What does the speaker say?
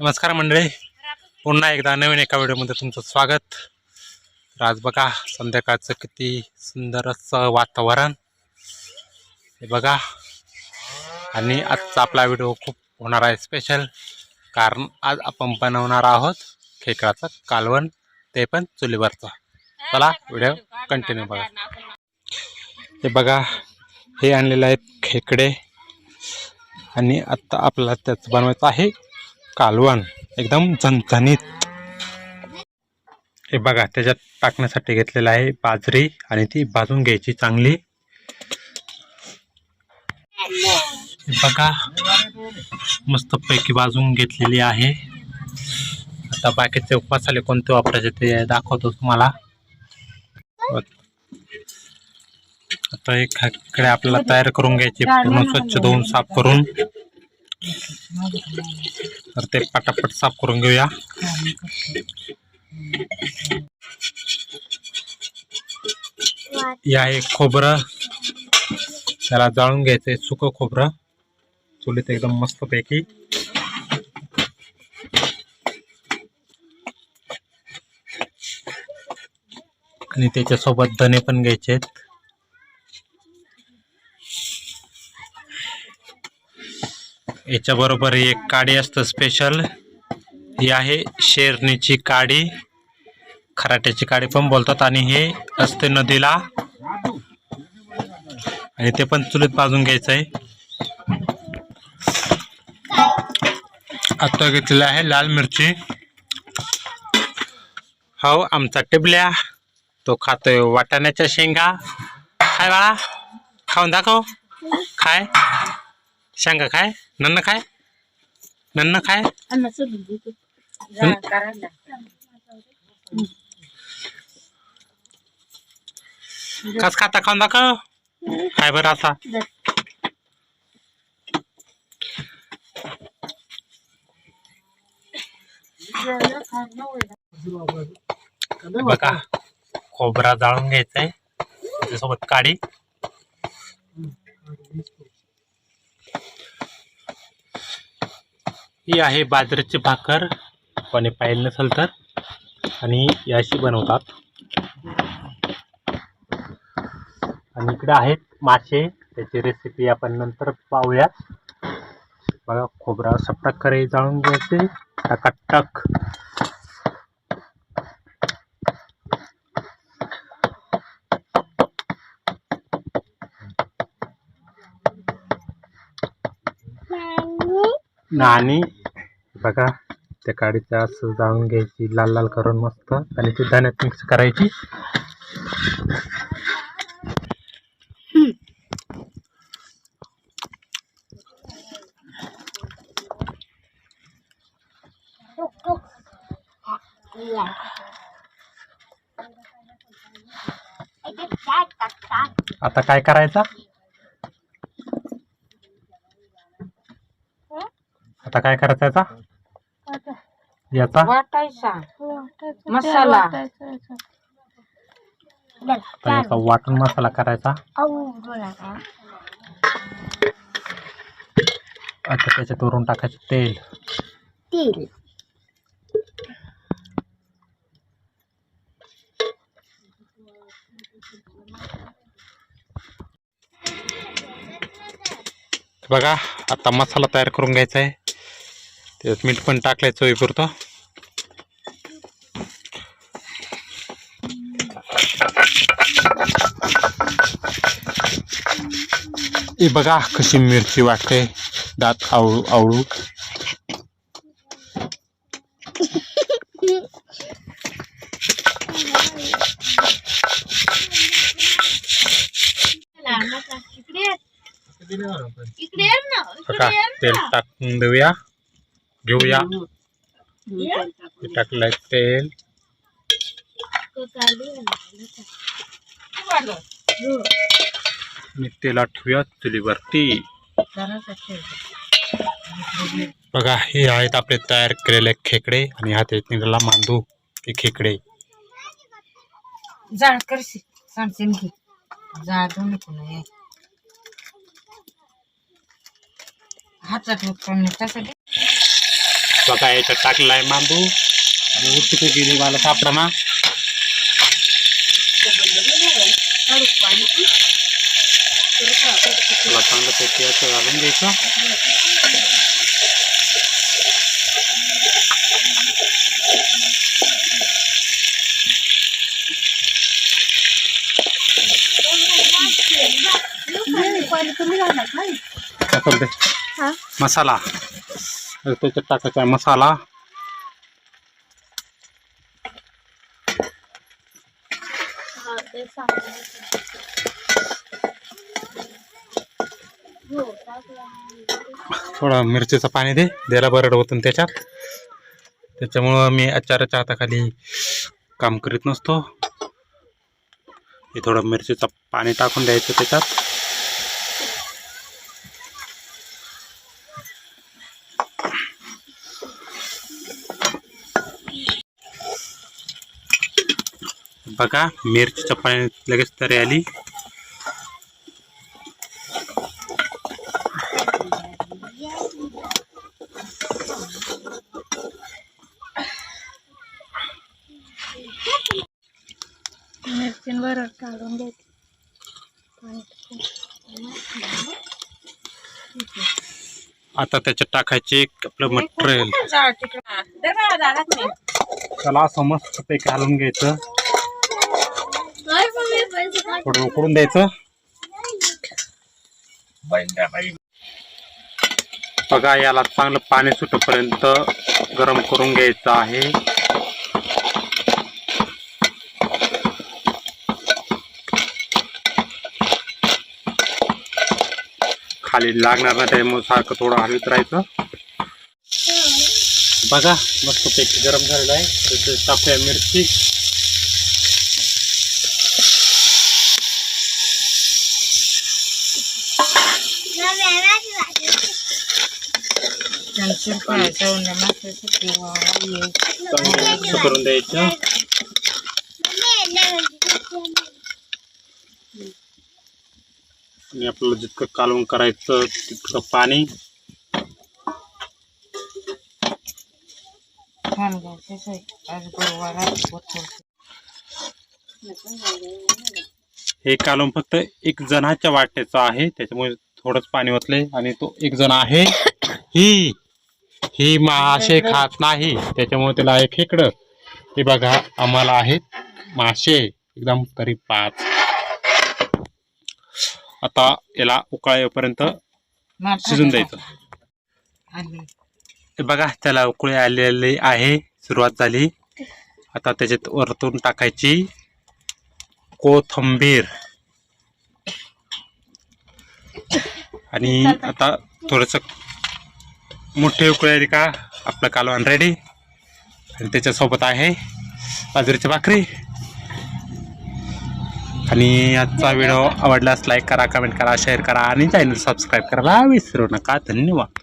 नमस्कार मंडळी. पुन्हा एकदा नवीन एका व्हिडिओमध्ये तुमचं स्वागत. तर आज बघा संध्याकाळचं किती सुंदर असं वातावरण. हे बघा. आणि आजचा आपला व्हिडिओ खूप होणार आहे स्पेशल कारण आज आपण बनवणार आहोत खेकडाचं कालवण ते पण चुलीवरचं. चला व्हिडिओ कंटिन्यू बघा. हे बघा हे आणलेलं आहे खेकडे. आणि आत्ता आपल्याला त्याचं बनवायचं आहे. कालवण. एकदम झणझणीत हे बघा त्याच्यात टाकण्यासाठी घेतलेलं आहे बाजरी आणि ती भाजून घ्यायची चांगली. बघा मस्त पैकी भाजून घेतलेली आहे. आता बाकीचे मसाले कोणते वापरायचे ते दाखवतो तुम्हाला. आता हे खाकडे आपल्याला तयार करून घ्यायचे पूर्ण स्वच्छ धुवून साफ करून. तर ते पटापट साफ करून घेऊया. हे खोबरं. त्याला जाळून घ्यायचंय सुकं खोबरं. चुलीत एकदम मस्त पैकी आणि त्याच्यासोबत धने पण घ्यायचे आहेत याच्याबरोबर एक काडी असतं स्पेशल ही आहे शेरणीची काडी. खराट्याची काडी पण बोलतात आणि हे असते नदीला. आणि ते पण चुलीत भाजून घ्यायचं आहे. आता घेतलेलं आहे लाल मिरची. हो आमचा टिबल्या. तो खातोय वाटाण्याच्या शेंगा. खाय बाळा खाऊन दाखव. खाय. शेंगा खाय नन्न खाय नन्न खाय कस खाता खाऊन दाखव. खाय बरं असा बघा खोबरा जाळून घ्यायचा आहे त्याच्यासोबत काडी. ही आहे बाजरीची भाकर. कोणी पाहिलं नसेल तर. आणि याशी बनवतात. आणि इकडे आहेत मासे. त्याची रेसिपी आपण नंतर पाहूया बघा खोबरा अशा प्रकारे जाळून घ्यायचे. टकाटक आणि बघा त्या काडीचं असं जाळून घ्यायची लाल लाल करून मस्त. आणि ती धान्यात मिक्स करायची. आता काय करायचा? आता काय करायचं याचा याचा? वाटायचा. मसाला. आता याचा वाटून मसाला करायचा. आता त्याच्यात वरून टाकायचं तेल. तेल. बघा आता मसाला तयार करून घ्यायचा आहे. त्याच्यात मीठ पण टाकलंय चवीपुरतं. हे बघा कशी मिरची वाटते दात आवळू आवळू. तेल टाकून देऊया. घेऊया. हे टाकलंय तेल. आणि तेला ठेवूया चुलीवरती. बघा हे आहेत आपले तयार केलेले खेकडे आणि हात येत निघाला मांदू हे खेकडे. जाळ करशी सांगशील की. जाळ दोन कोण हातात त्यासाठी बघा याच्यात टाकलेला आहे मांबू आणि उठते तो गेली मला चांगलं पैकी असं घालून द्यायचं. मसाला. त्याच्यात टाकायचा आहे मसाला. थोडा मिरचीचं पाणी दे द्यायला बरड होतं त्याच्यात. त्याच्यामुळं मी आचाराच्या हाताखाली काम करीत नसतो. हे थोडं मिरचीचं पाणी टाकून द्यायचं त्याच्यात. बघा मिरचीच्या पाण्यात लगेच तरी आली. काढून आता त्याच्यात टाकायचे आपलं मटेरियल. त्याला असं मस्त पैकी घालून घ्यायचं. थोडं उकडून द्यायचं. बघा याला चांगलं पाणी सुटपर्यंत गरम करून घ्यायचं आहे. खाली लागणार नाही त्यामुळे सारखं थोडं हलवीत राहायचं. बघा मस्त पैकी गरम झालेलं आहे. त्याच्यात टाकूया मिरची. त्यांचं पाहायचं उन्हा हे चांगलं मिक्स करून द्यायचं आणि आपल्याला जितकं कालवून करायचं तितकं पाणी. छान घ्यायचंच आहे. आज गुरुवार आहे, बोथोरचं. हे कालवून फक्त एक जणाच्या वाट्याचं आहे. त्याच्यामुळे थोडंच पाणी ओतले आणि तो एक जण आहे. ही ही मासे खात नाही. त्याच्यामुळे त्याला आहे खेकडं. हे बघा आम्हाला आहेत मासे. एकदम तरी पाच. आता याला उकळा येईपर्यंत माठ शिजून. द्यायचं. हे बघा त्याला उकळी आलेली आहे. सुरुवात झाली. आता त्याच्यात वरतून टाकायची. कोथंबीर आणि आता थोडस मोठी उकळी का आपलं कालवण रेडी आणि त्याच्यासोबत आहे बाजरीची भाकरी. आणि आजचा व्हिडिओ आवडल्यास लाईक करा कमेंट करा शेअर करा आणि चॅनल सबस्क्राईब करायला विसरू नका. धन्यवाद.